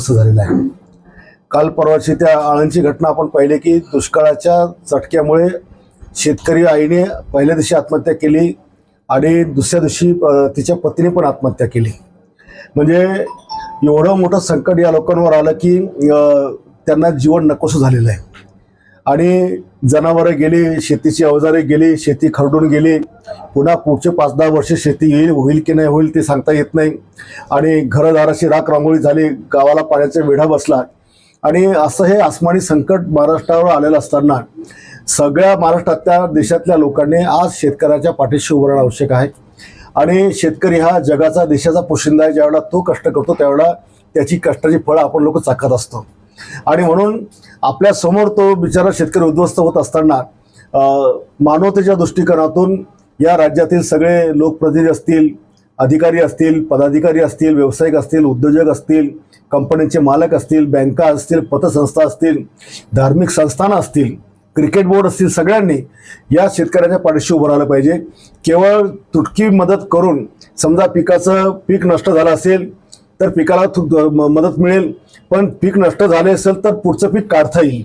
असं झालेलं आहे. काल परवाची त्या आळंदची घटना आपण पाहिली की दुष्काळाच्या चटक्यामुळे शेतकरी आईने पहिल्या दिवशी आत्महत्या केली आणि दुसऱ्या दिवशी तिच्या पत्नीने पण आत्महत्या केली. म्हणजे एवढं मोठं संकट या लोकांवर आलं की त्यांना जीवन नकोसं झालेलं आहे. आणि जनावरं गेली शेतीची अवजारे गेली शेती खरडून गेली पुन्हा पुढचे पाच दहा वर्ष शेती येईल होईल की नाही होईल ते सांगता येत नाही. आणि घरदाराची राख रांगोळी झाली गावाला पाण्याचा वेढा बसला. आणि असं हे आसमानी संकट महाराष्ट्रावर आलेलं असताना सगळ्या महाराष्ट्रातल्या देशातल्या लोकांनी आज शेतकऱ्याच्या पाठीशी उभं राहणं आवश्यक आहे. आणि शेतकरी हा जगाचा देशाचा पोशिंदा आहे ज्यावेळेला तो कष्ट करतो त्यावेळेला त्याची कष्टाची फळं आपण लोक चाकत असतो. आणि म्हणून आपल्यासमोर तो बिचारा शेतकरी उद्ध्वस्त होत असताना मानवतेच्या दृष्टिकोनातून या राज्यातील सगळे लोकप्रतिनिधी असतील अधिकारी असतील पदाधिकारी असतील व्यावसायिक असतील उद्योजक असतील कंपन्यांचे मालक असतील बँका असतील पतसंस्था असतील धार्मिक संस्थानं असतील क्रिकेट बोर्ड असतील सगळ्यांनी या शेतकऱ्याच्या पाठीशी उभं राहिलं पाहिजे. केवळ तुटकी मदत करून समजा पिकाचं पीक नष्ट झालं असेल तर पिकाला म- मदत मिळेल. पण पीक नष्ट झाले असेल तर पुढचं पीक काढता येईल.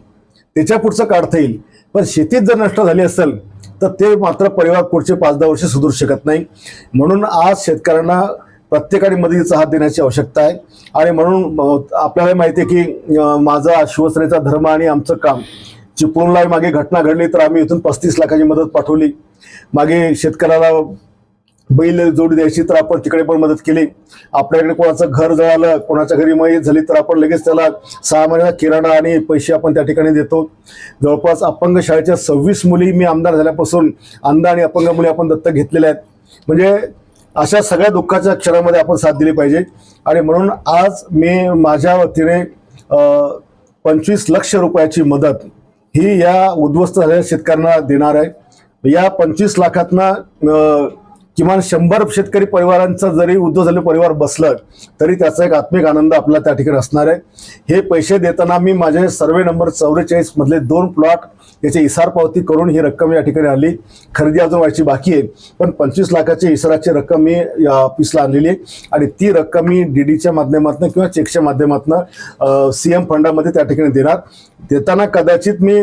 त्याच्या पुढचं काढता येईल. पण शेतीत जर नष्ट झाली असेल तर ते मात्र परिवार पुढचे पाच दहा वर्ष सुधरू शकत नाही. म्हणून आज शेतकऱ्यांना प्रत्येकाने मदतीचा हात देण्याची आवश्यकता आहे. आणि म्हणून आपल्याला माहिती आहे की माझा शिवसेनेचा धर्म आणि आमचं काम. चिपळूणला मागे घटना घडली तर आम्ही इथून पस्तीस लाखाची मदत पाठवली. मागे शेतकऱ्याला बैल जोडी द्यायची तर आपण तिकडे पण मदत केली. आपल्याकडे कोणाचं घर जळालं कोणाच्या घरी मयत झाली तर आपण लगेच त्याला सहा महिन्याचा किराणा आणि पैसे आपण त्या ठिकाणी देतो. जवळपास अपंग शाळेच्या सव्वीस मुली मी आमदार झाल्यापासून अंध आणि अपंग मुली आपण दत्तक घेतलेल्या आहेत. म्हणजे अशा सगळ्या दुःखाच्या क्षणामध्ये आपण साथ दिली पाहिजे. आणि म्हणून आज मी माझ्या वतीने पंचवीस लक्ष रुपयाची मदत ही या उद्ध्वस्त झालेल्या शेतकऱ्यांना देणार आहे. या पंचवीस लाखातनं किमान शंभर शेतकरी परिवारांचं जरी उद्धव झालेलं परिवार बसलं तरी त्याचा एक आत्मिक आनंद आपला त्या ठिकाणी असणार आहे. हे पैसे देताना मी माझे सर्वे नंबर चौवेचाळीस मधले दोन प्लॉट याची इसार पावती करून ही रक्कम या ठिकाणी आली खरेदी अजून व्हायची बाकी आहे पण पंचवीस लाखाची इसाराची रक्कम मी या ऑफिसला आणलेली आहे. आणि ती रक्कम मी डी डीच्या माध्यमातून किंवा चेकच्या माध्यमातून सी एम फंडामध्ये त्या ठिकाणी देणार. देताना कदाचित मी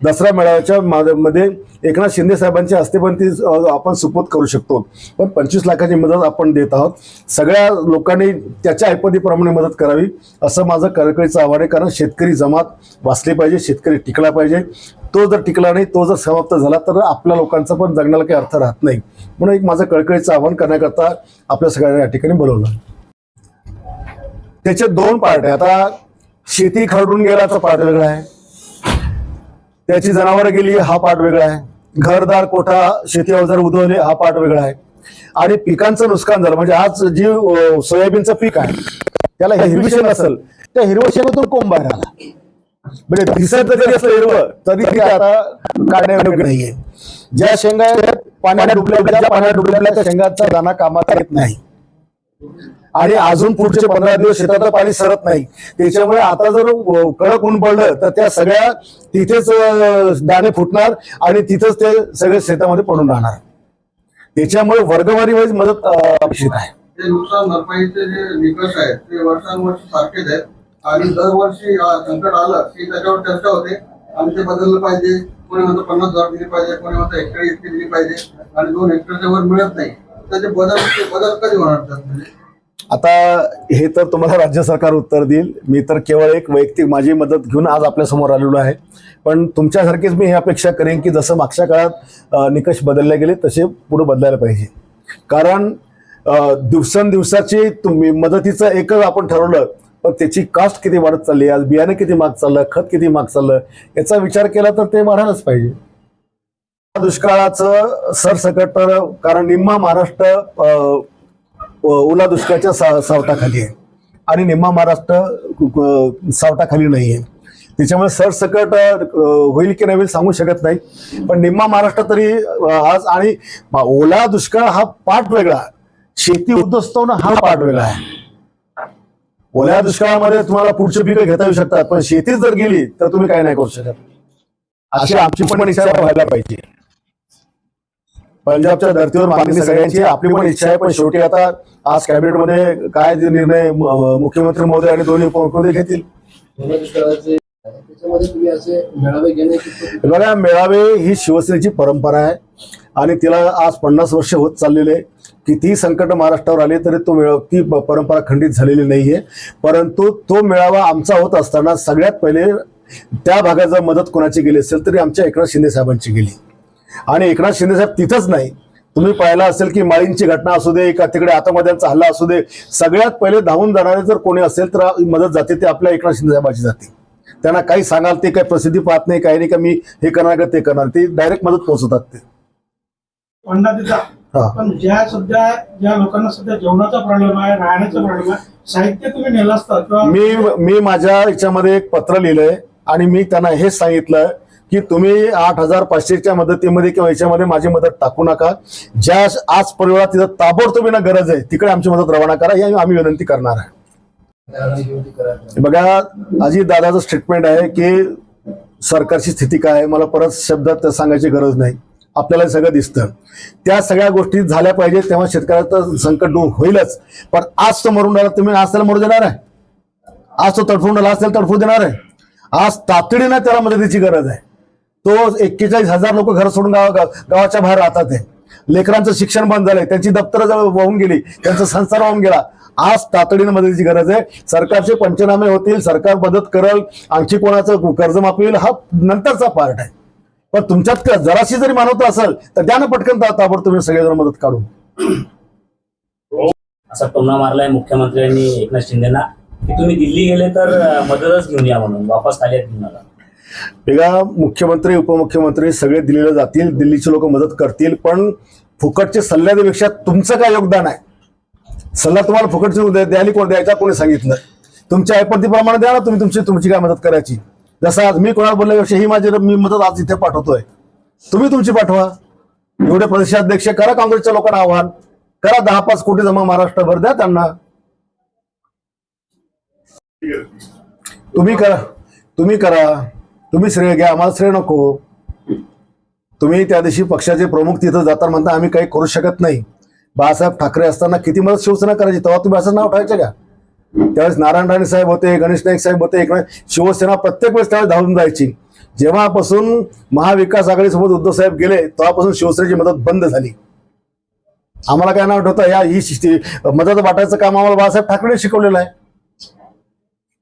दसरा मेळाव्याच्या मध्ये एकनाथ शिंदे साहेबांच्या हस्ते पण ती आपण सुपूत करू शकतो. पण पंचवीस लाखाची मदत आपण देत आहोत. सगळ्या लोकांनी त्याच्या ऐपतीप्रमाणे मदत करावी असं माझं कळकळीचं आव्हान आहे. कारण शेतकरी जमात वाचली पाहिजे शेतकरी टिकला पाहिजे. तो जर टिकला नाही तो जर समाप्त झाला तर आपल्या लोकांचा पण जगण्याला काही अर्थ राहत नाही. म्हणून एक माझं कळकळीचं आव्हान करण्याकरता आपल्या सगळ्यांना या ठिकाणी बोलवलं. त्याचे दोन पार्ट आहे आता शेती खरडून गेल्याचा पार्ट वेगळा आहे. त्याची जनावरं गेली हा पाठ वेगळा आहे. घरदार कोठा शेती अवजार उधवले हा पाठ वेगळा आहे. आणि पिकांचं नुकसान झालं म्हणजे आज जी सोयाबीनचं पीक आहे त्याला हे हिरवी शेंग असेल त्या हिरव शेंगातून कोंब बाहेर आला. म्हणजे दिसत जरी असलं हिरवं तरी ते आता काढण्यायोग्य नाहीये. ज्या शेंगा पाण्यात डुबल्या ज्या पाण्यात डुबल्या त्या शेंगाचा दाना कामात येत नाही. आणि अजून पुढचे पंधरा दिवस शेतातलं पाणी सरत नाही. त्याच्यामुळे आता जर कडक ऊन पडलं तर त्या सगळ्या तिथेच दाणे फुटणार आणि तिथेच ते सगळे शेतामध्ये पडून राहणार. त्याच्यामुळे वर्गवारी वाईज मदत अपेक्षित आहे. ते नुकसान भरपाईचे जे निकष आहेत ते वर्षानुवर्ष सारखेच आहेत. आणि दरवर्षी संकट आलं की त्याच्यावर चर्चा होते. आणि ते बदललं पाहिजे. कोणी म्हणतं पन्नास हजार दिली पाहिजे कोणी म्हणतो हेक्टर इतकी दिली पाहिजे. आणि दोन हेक्टरच्या वर मिळत नाही. त्याचे बदल बदल कधी होणार म्हणजे? आता हे तर तुम्हाला राज्य सरकार उत्तर देईल. मी तर केवळ एक वैयक्तिक माझी मदत घेऊन आज आपल्यासमोर आलेलो आहे. पण तुमच्यासारखीच मी ही अपेक्षा करेन की जसं मागच्या काळात निकष बदलले गेले तसे पुढे बदलायला पाहिजे. कारण दिवसेंदिवसाची तुम्ही मदतीचं एकच आपण ठरवलं पण त्याची कास्ट किती वाढत चालली आज बियाणे किती माग चाललं खत किती माग चाललं? याचा विचार केला तर ते वाढायलाच पाहिजे. दुष्काळाचं सरसकट कारण निम्मा महाराष्ट्र ओला दुष्काळाच्या सा सावटाखाली आहे. आणि निम्मा महाराष्ट्र सावटाखाली नाही आहे. त्याच्यामुळे सरसकट होईल की नाही होईल सांगू शकत नाही. पण निम्मा महाराष्ट्र तरी आज आणि ओला दुष्काळ हा पाठ वेगळा. शेती उद्ध्वस्त होणं हा पाठ वेगळा आहे. ओल्या दुष्काळामध्ये तुम्हाला पुढची पिकं घेता येऊ शकतात पण शेतीच जर गेली तर तुम्ही काय नाही करू शकत. अशी आमची पण इच्छा व्हायला पाहिजे. पंजाबच्या धर्तीवर मागणी सगळ्यांची आहे. आपली पण इच्छा आहे पण शेवटी आता आज कॅबिनेटमध्ये काय निर्णय मुख्यमंत्री महोदय आणि दोन्ही उपमुख्यमंत्री घेतील बघा मेळावे ही शिवसेनेची परंपरा आहे आणि तिला आज पन्नास वर्ष होत चाललेले आहे. कितीही संकट महाराष्ट्रावर आले तरी तो मेळावा ती परंपरा खंडित झालेली नाहीये परंतु तो मेळावा आमचा होत असताना सगळ्यात पहिले त्या भागात जर मदत कोणाची गेली असेल तरी आमच्या एकनाथ शिंदे साहेबांची गेली आणि एकनाथ शिंदे साहेब तिथंच नाही. तुम्ही पाहिलं असेल की माळींची घटना असू दे का तिकडे आतंकवाद्यांचा हल्ला असू दे सगळ्यात पहिले धावून जाणारे जर कोणी असेल तर मदत जाते ते आपल्या एकनाथ शिंदे साहेबाची जाते. त्यांना काही सांगाल ते काही प्रसिद्धी पाहत नाही काही नाही का मी हे करणार का ते करणार ते डायरेक्ट मदत पोहोचवतात ते. पण ज्या सध्या ज्या लोकांना सध्या जेवणाचा प्रॉब्लेम आहे राहण्याचा प्रॉब्लेम आहे साहित्य तुम्ही नेलं मी मी माझ्या याच्यामध्ये एक पत्र लिहिलंय आणि मी त्यांना हेच सांगितलं की तुम्ही आठ हजार पाचशेच्या मदतीमध्ये किंवा याच्यामध्ये माझी मदत टाकू नका. ज्या आज परिवारात तिथं ताबडतोब ना गरज आहे तिकडे आमची मदत रवाना करा या आम्ही विनंती करणार आहे. बघा अजित दादाचं स्टेटमेंट आहे की सरकारची स्थिती काय आहे मला परत शब्दात सांगायची गरज नाही. आपल्याला हे सगळं दिसतं. त्या सगळ्या गोष्टी झाल्या पाहिजेत तेव्हा शेतकऱ्याचं संकट दूर होईलच. पण आज तो मरून राहिला तुम्ही आज त्याला मरू देणार आहे? आज तो तडफून राहिला आज त्याला देणार आहे? आज तातडीनं त्याला मदतीची गरज आहे. तो एक्केचाळीस हजार लोक घर सोडून गाव- गावाच्या बाहेर राहतात लेकरांचं शिक्षण बंद झालंय. त्यांची दप्तरं जवळ वाहून गेली. त्यांचा संसार वाहून गेला. आज तातडीनं मदतीची गरज आहे. सरकारचे पंचनामे होतील. सरकार मदत करल. आणखी कोणाचं कर्जमाफी होईल हा नंतरचा पार्ट आहे. पण तुमच्यात जराशी जरी मानवता असेल तर द्या ना पटकन ता- ताबडतोब सगळेजण मदत काढून. असा टोमणा मारलाय मुख्यमंत्र्यांनी एकनाथ शिंदेना. की तुम्ही दिल्ली गेले तर मदतच घेऊन या म्हणून. वापस ताल्यात घेऊन आला वेगळा मुख्यमंत्री उपमुख्यमंत्री सगळे दिल्लीला जातील दिल्लीचे लोक मदत करतील पण फुकटचे सल्ल्या देण्यापेक्षा तुमचं काय योगदान आहे? सल्ला तुम्हाला फुकटचे द्यायला कोण द्यायचा कोणी सांगितलं तुमच्या ऐपतीप्रमाणे द्या ना तुम्ही तुमची तुमची काय मदत करायची. जसं आज मी कोणाला बोलल्यापेक्षा ही माझी मी मदत आज इथे पाठवतोय. तुम्ही तुमची पाठवा. एवढे प्रदेशाध्यक्ष करा काँग्रेसच्या लोकांना आव्हान. करा दहा पाच कोटी जमा महाराष्ट्रभर द्या त्यांना. तुम्ही करा. तुम्ही करा. तुम्ही श्रेय घ्या आम्हाला श्रेय नको. तुम्ही त्या दिवशी पक्षाचे प्रमुख तिथं जाताना म्हणता आम्ही काही करू शकत नाही. बाळासाहेब ठाकरे असताना किती मदत शिवसेना करायची? तेव्हा तुम्ही असं नाव ठेवायचं का? त्यावेळेस नारायण राणे साहेब होते गणेश नाईक साहेब होते एकनाथ शिवसेना प्रत्येक वेळेस त्यावेळेस धावून जायची. जेव्हापासून महाविकास आघाडीसोबत उद्धव साहेब गेले तेव्हापासून शिवसेनेची मदत बंद झाली. आम्हाला काय नाव ठेवतं? या ही मदत वाटायचं काम आम्हाला बाळासाहेब ठाकरे शिकवलेलं आहे.